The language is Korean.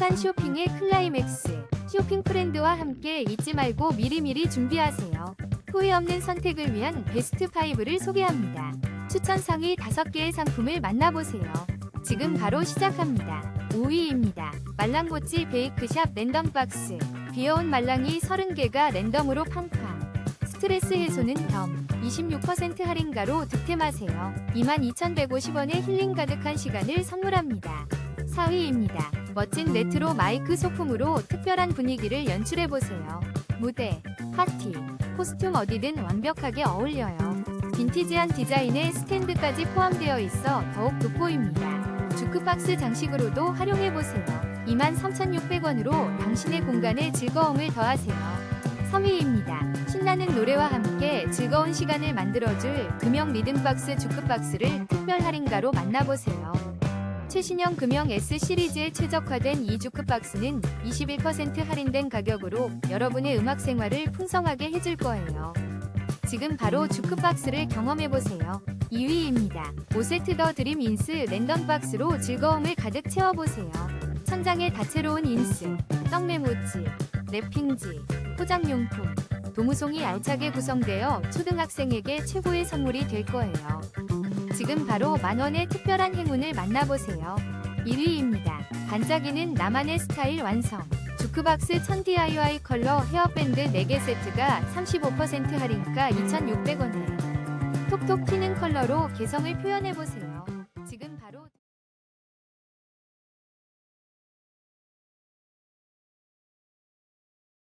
행복한 쇼핑의 클라이맥스. 쇼핑 프렌드와 함께 잊지 말고 미리미리 준비하세요. 후회 없는 선택을 위한 베스트 5를 소개합니다. 추천 상위 5개의 상품을 만나보세요. 지금 바로 시작합니다. 5위입니다. 말랑모찌 베이크샵 랜덤박스. 귀여운 말랑이 30개가 랜덤으로 팡팡. 스트레스 해소는 덤. 26% 할인가로 득템하세요. 22,150원의 힐링 가득한 시간을 선물합니다. 4위입니다. 멋진 레트로 마이크 소품으로 특별한 분위기를 연출해보세요. 무대, 파티, 코스튬 어디든 완벽하게 어울려요. 빈티지한 디자인의 스탠드까지 포함되어 있어 더욱 돋보입니다. 주크박스 장식으로도 활용해보세요. 23,600원으로 당신의 공간에 즐거움을 더하세요. 3위입니다. 신나는 노래와 함께 즐거운 시간을 만들어줄 금형 리듬박스 주크박스를 특별 할인가로 만나보세요. 최신형 금형 S 시리즈에 최적화된 이 주크 박스는 21% 할인된 가격으로 여러분의 음악 생활을 풍성하게 해줄 거예요. 지금 바로 주크 박스를 경험해보세요. 2위입니다. 5세트 더 드림 인스 랜덤 박스로 즐거움을 가득 채워보세요. 천장에 다채로운 인스, 떡메모지, 랩핑지, 포장용품, 도무송이 알차게 구성되어 초등학생에게 최고의 선물이 될 거예요. 지금 바로 만원의 특별한 행운을 만나보세요. 1위입니다. 반짝이는 나만의 스타일 완성. 주크박스 1000 DIY 컬러 헤어밴드 4개 세트가 35% 할인가 2,600원에 톡톡 튀는 컬러로 개성을 표현해보세요.